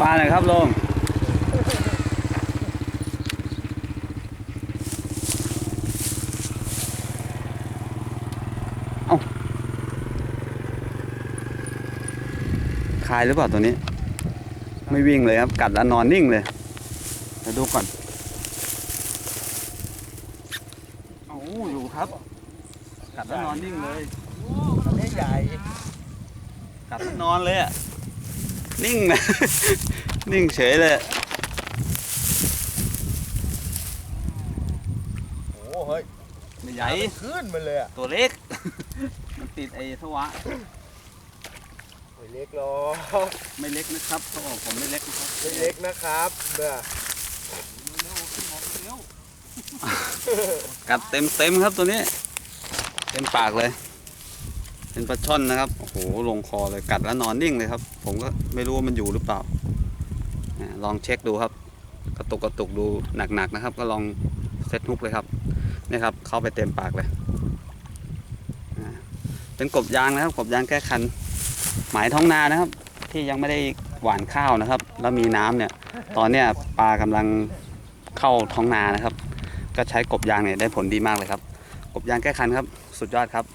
ปลาหน่อยครับลุงเอ้าคายหรือเปล่าตัวนี้ ไม่วิ่งเลยครับ กัดแล้วนอนนิ่งเลยเดี๋ยวดูก่อนโอ้อยู่ครับ กัดแล้วนอนนิ่งเลยไม่ใหญ่ กัดแล้วนอนเลยอะนิ่งนะ นิ่งเฉยเลยอะโอ้เฮ้ยไม่ใหญ่ขึ้นมาเลยอะตัวเล็ก มันติดไอ้สวะ ไม่เล็กหรอกไม่เล็กนะครับเขาบอกผมไม่เล็กนะครับไม่เล็กนะครับเบื่อกัดเต็มเต็มๆครับตัวนี้ เต็มปากเลย เป็นปลาช่อนนะครับโอ้โหลงคอเลยกัดแล้วนอนนิ่งเลยครับ ผมก็ไม่รู้ว่ามันอยู่หรือเปล่า ลองเช็คดูครับ กระตุกกระตุกดูหนักๆนะครับ ก็ลองเซตฮุกเลยครับนี่ครับ เข้าไปเต็มปากเลยเป็นกบยางนะครับ กบยางแก้คัน หมายท้องนานะครับ ที่ยังไม่ได้หวานข้าวนะครับ แล้วมีน้ำเนี่ย ตอนเนี้ยปลากำลังเข้าท้องนานะครับ ก็ใช้กบยางเนี่ยได้ผลดีมากเลยครับ กบยางแก้คันครับ สุดยอดครับ